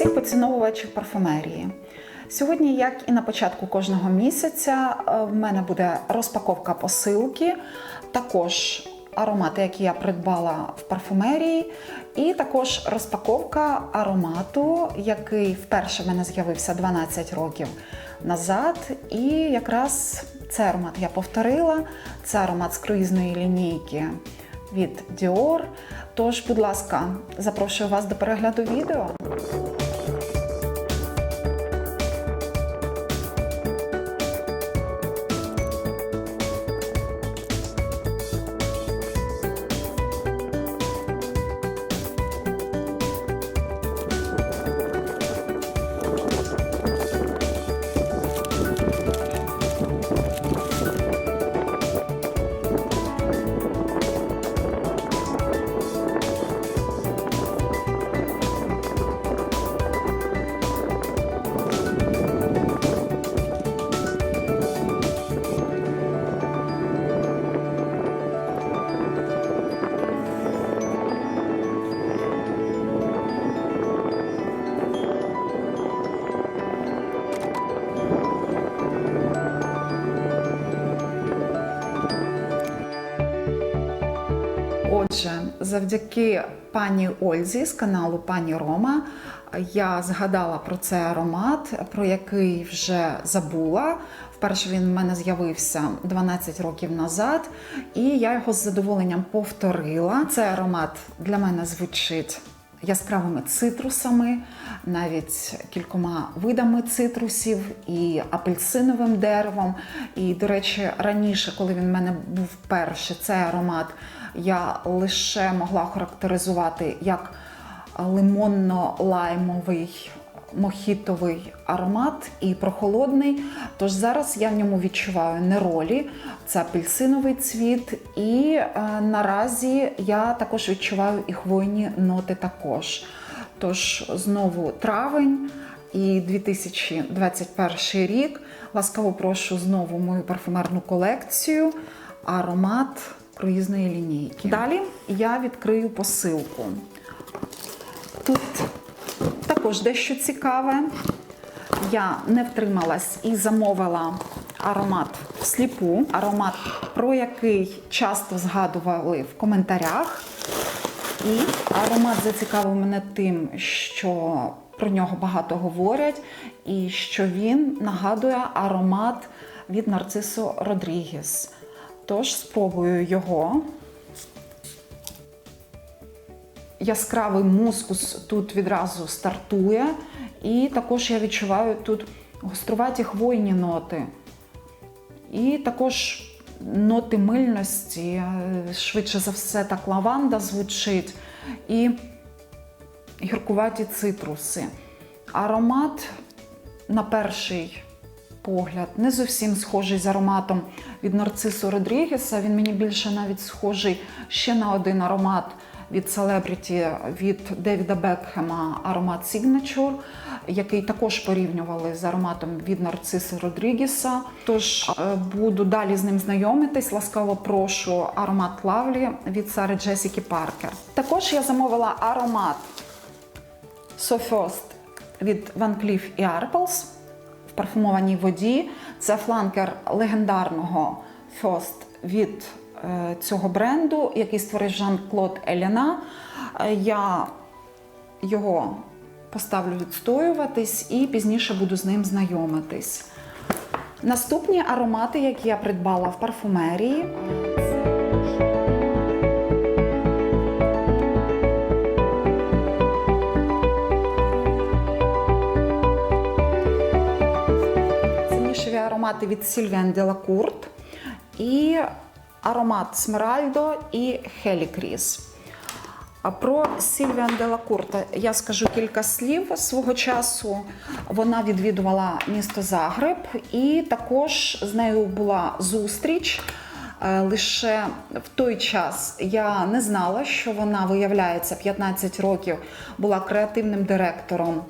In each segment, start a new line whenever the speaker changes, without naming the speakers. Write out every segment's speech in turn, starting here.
всіх поціновувачів парфумерії. Сьогодні, як і на початку кожного місяця, е, в мене буде розпаковка посилки, також аромати, які я придбала в парфумерії, і також розпаковка аромату, який вперше в мене з'явився 12 років назад. І якраз цей аромат я повторила. Це аромат з круїзної лінійки від Dior. Тож, будь ласка, запрошую вас до перегляду відео. Завдяки пані Ользі з каналу Пані Рома я згадала про цей аромат, про який вже забула. Вперше він в мене з'явився 12 років назад, і я його з задоволенням повторила. Цей аромат для мене звучить яскравими цитрусами, навіть кількома видами цитрусів і апельсиновим деревом. І, до речі, раніше, коли він в мене був перший, цей аромат я лише могла характеризувати як лимонно-лаймовий мохітовий аромат і прохолодний. Тож зараз я в ньому відчуваю неролі, це апельсиновий цвіт, і е, наразі я також відчуваю і хвойні ноти також. Тож знову травень і 2021 рік. Ласкаво прошу знову мою парфумерну колекцію. Аромат круїзної лінійки. Далі я відкрию посилку. Тут також дещо цікаве. Я не втрималась і замовила аромат всліпу, аромат, про який часто згадували в коментарях. І аромат зацікавив мене тим, що про нього багато говорять, і що він нагадує аромат від Нарцисо Родрігес. Тож спробую його. Яскравий мускус тут відразу стартує, і також я відчуваю тут гоструваті хвойні ноти. І також ноти мильності, швидше за все, так лаванда звучить, і гіркуваті цитруси. Аромат на перший погляд не зовсім схожий з ароматом від Нарцису Родрігеса. Він мені більше навіть схожий ще на один аромат від Celebrity, від Девіда Бекхема аромат Signature, який також порівнювали з ароматом від Нарциси Родрігеса. Тож е, буду далі з ним знайомитись. Ласкаво прошу аромат Лавлі від Сари Джесіки Паркер. Також я замовила аромат Софост від Van Cleef Arpels в парфумованій воді. Це фланкер легендарного First від е, цього бренду, який створив Жан-Клод Еляна. Е, Я його поставлю відстоюватись і пізніше буду з ним знайомитись. Наступні аромати, які я придбала в парфумерії. Аромати від Sylvain Delacourt і аромат Смеральдо і Хелікріс. А про Сільвіан Делакурта я скажу кілька слів. Свого часу вона відвідувала місто Загреб, і також з нею була зустріч. Е, Лише в той час я не знала, що вона, виявляється, 15 років була креативним директором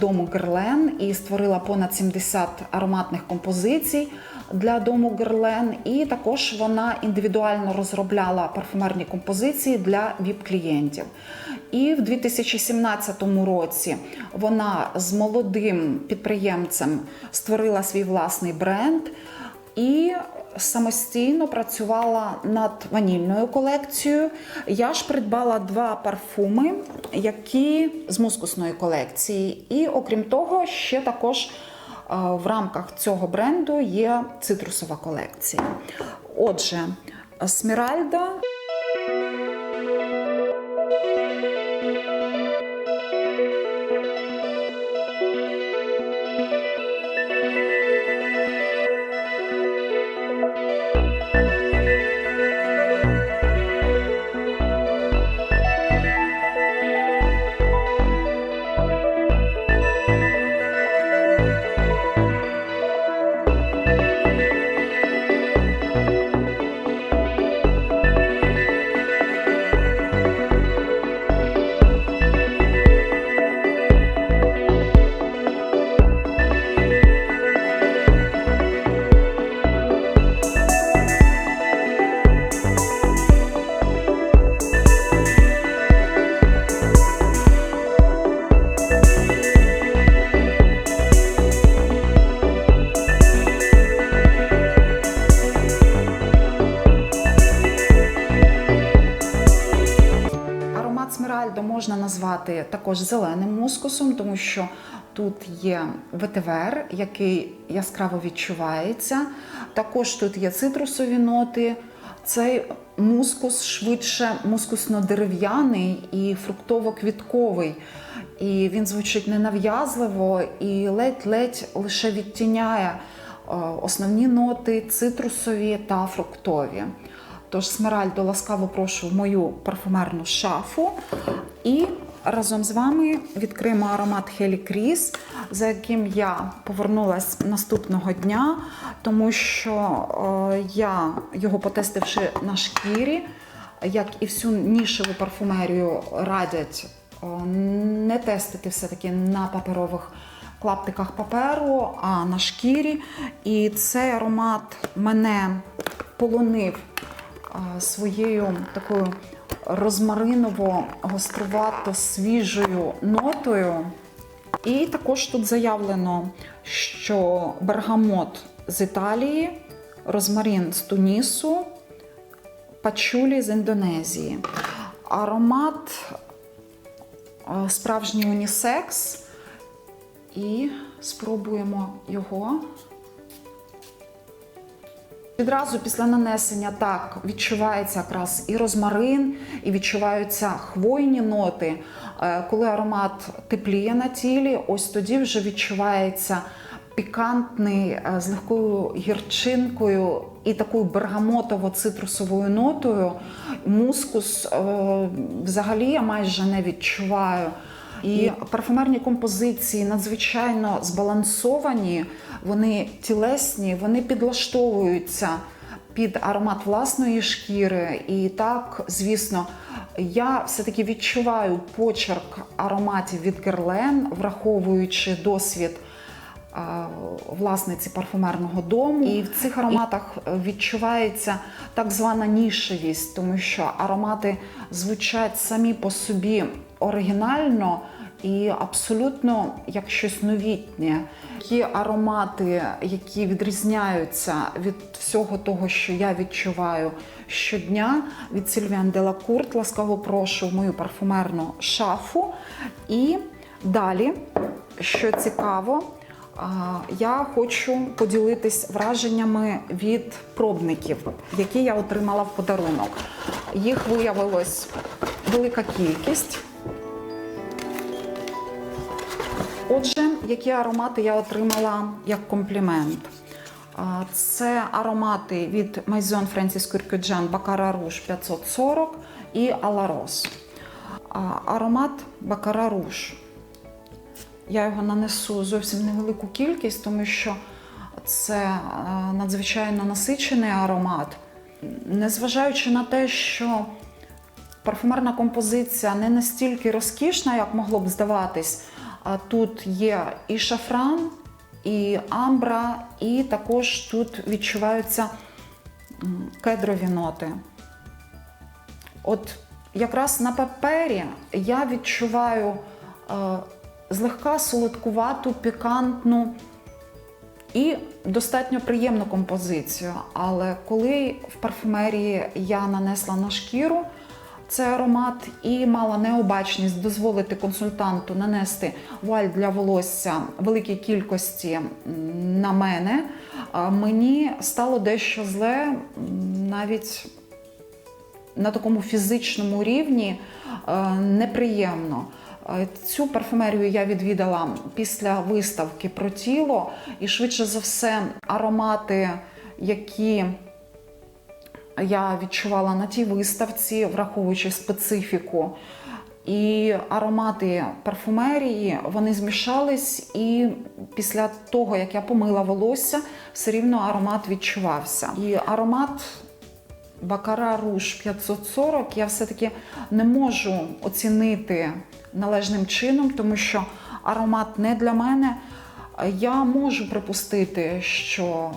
дому Герлен і створила понад 70 ароматних композицій. для дому Герлен, і також вона індивідуально розробляла парфумерні композиції для віп-клієнтів. І в 2017 році вона з молодим підприємцем створила свій власний бренд і самостійно працювала над ванільною колекцією. Я ж придбала два парфуми, які з мускусної колекції. І окрім того, ще також е, в рамках цього бренду є цитрусова колекція. Отже, Сміральда. Назвати також зеленим мускусом, тому що тут є ветивер, який яскраво відчувається. Також тут є цитрусові ноти. Цей мускус швидше мускусно-дерев'яний і фруктово-квітковий. І він звучить ненав'язливо і ледь-ледь лише відтіняє е, основні ноти цитрусові та фруктові. Тож, Смеральдо, ласкаво прошу в мою парфумерну шафу. І разом з вами відкриємо аромат Хелі Кріс, за яким я повернулась наступного дня, тому що е, я його потестивши на шкірі, як і всю нішеву парфумерію радять е, не тестити все-таки на паперових клаптиках паперу, а на шкірі. І цей аромат мене полонив своєю такою розмариново-гострувато свіжою нотою. І також тут заявлено, що бергамот з Італії, розмарин з Тунісу, пачулі з Індонезії. Аромат е, справжній унісекс. І спробуємо його. Відразу після нанесення так відчувається якраз і розмарин, і відчуваються хвойні ноти. Е, Коли аромат тепліє на тілі, ось тоді вже відчувається пікантний е, з легкою гірчинкою і такою бергамотово-цитрусовою нотою. Мускус е, взагалі я майже не відчуваю. І парфумерні композиції надзвичайно збалансовані, вони тілесні, вони підлаштовуються під аромат власної шкіри. І так, звісно, я все-таки відчуваю почерк ароматів від Герлен, враховуючи досвід власниці парфумерного дому. І в цих ароматах відчувається так звана нішевість, тому що аромати звучать самі по собі оригінально і абсолютно як щось новітнє. Ті аромати, які відрізняються від всього того, що я відчуваю щодня, від Сільвіан Делакурт, ласкаво прошу в мою парфумерну шафу. І далі, що цікаво, я хочу поділитись враженнями від пробників, які я отримала в подарунок. Їх виявилось велика кількість. Отже, які аромати я отримала як комплімент? Це аромати від Maison Francis Kurkdjian Baccarat Rouge 540 і Alaros. Аромат Baccarat Rouge. Я його нанесу зовсім невелику кількість, тому що це е, надзвичайно насичений аромат. Незважаючи на те, що парфумерна композиція не настільки розкішна, як могло б здаватись. А Тут є і шафран, і амбра, і також тут відчуваються кедрові ноти. От якраз на папері я відчуваю е, злегка солодкувату, пікантну і достатньо приємну композицію. Але коли в парфюмерії я нанесла на шкіру цей аромат і мала необачність дозволити консультанту нанести вуаль для волосся великій кількості на мене, мені стало дещо зле навіть на такому фізичному рівні неприємно. Цю парфюмерію я відвідала після виставки про тіло, і швидше за все, аромати, які я відчувала на тій виставці, враховуючи специфіку. І аромати парфумерії вони змішались, і після того, як я помила волосся, все рівно аромат відчувався. І аромат Бакара Руш 540 я все-таки не можу оцінити належним чином, тому що аромат не для мене. Я можу припустити, що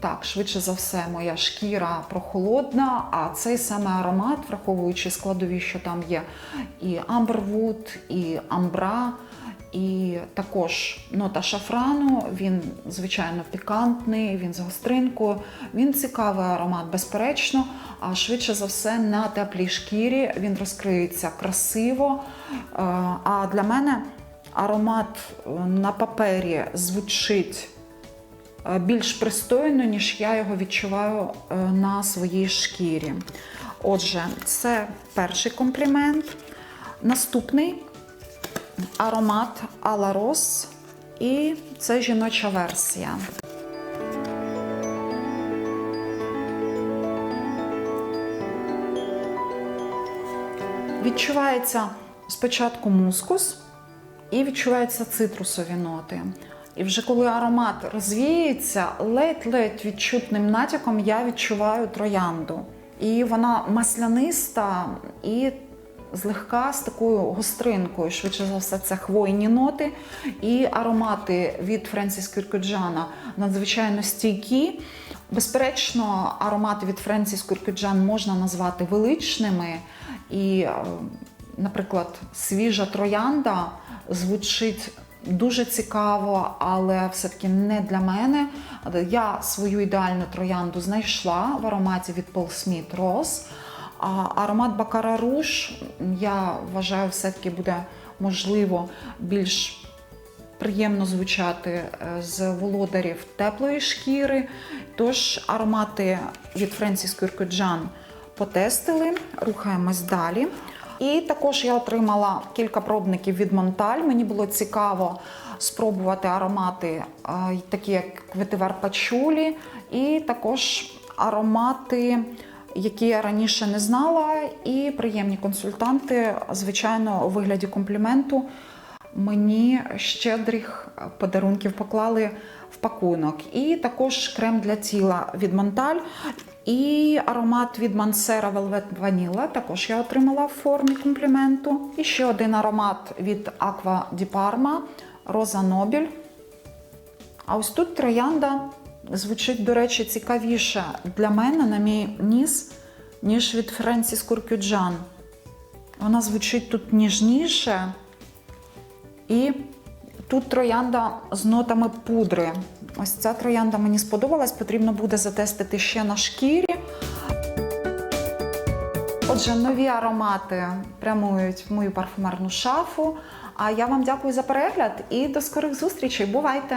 так, швидше за все, моя шкіра прохолодна, а цей саме аромат, враховуючи складові, що там є, і амбервуд, і амбра, і також нота шафрану. Він, звичайно, пікантний, він з гостринкою. Він цікавий аромат, безперечно. А швидше за все, на теплій шкірі він розкриється красиво. Е, А для мене аромат е, на папері звучить більш пристойно, ніж я його відчуваю е, на своїй шкірі. Отже, це перший комплімент. Наступний аромат Алла Рос, і це жіноча версія. Відчувається спочатку мускус і відчуваються цитрусові ноти. І вже коли аромат розвіється, ледь-ледь відчутним натяком я відчуваю троянду. І вона масляниста і злегка з такою гостринкою. Швидше за все, це хвойні ноти. І аромати від Френсіс Кюркюджана надзвичайно стійкі. Безперечно, аромати від Френсіс Кюркюджан можна назвати величними. І, е, наприклад, свіжа троянда звучить дуже цікаво, але все-таки не для мене. Я свою ідеальну троянду знайшла в ароматі від Paul Smith Rose. А аромат Бакара Руш, я вважаю, все-таки буде можливо більш приємно звучати е, з володарів теплої шкіри. Тож аромати від Френсіс Кюркоджан потестили, рухаємось далі. І також я отримала кілька пробників від Монталь. Мені було цікаво спробувати аромати, е, такі як ветивер пачулі, і також аромати, які я раніше не знала, і приємні консультанти, звичайно, у вигляді компліменту. Мені щедрих подарунків поклали в пакунок. І також крем для тіла від Монталь. І аромат від Мансера Velvet Vanilla також я отримала в формі компліменту. І ще один аромат від Aqua di Parma Роза Нобіль. А ось тут троянда звучить, до речі, цікавіше для мене, на мій ніс, ніж від Френсіс Куркюджан. Вона звучить тут ніжніше. І тут троянда з нотами пудри. Ось ця троянда мені сподобалась, потрібно буде затестити ще на шкірі. Отже, нові аромати прямують в мою парфумерну шафу. А я вам дякую за перегляд і до скорих зустрічей. Бувайте!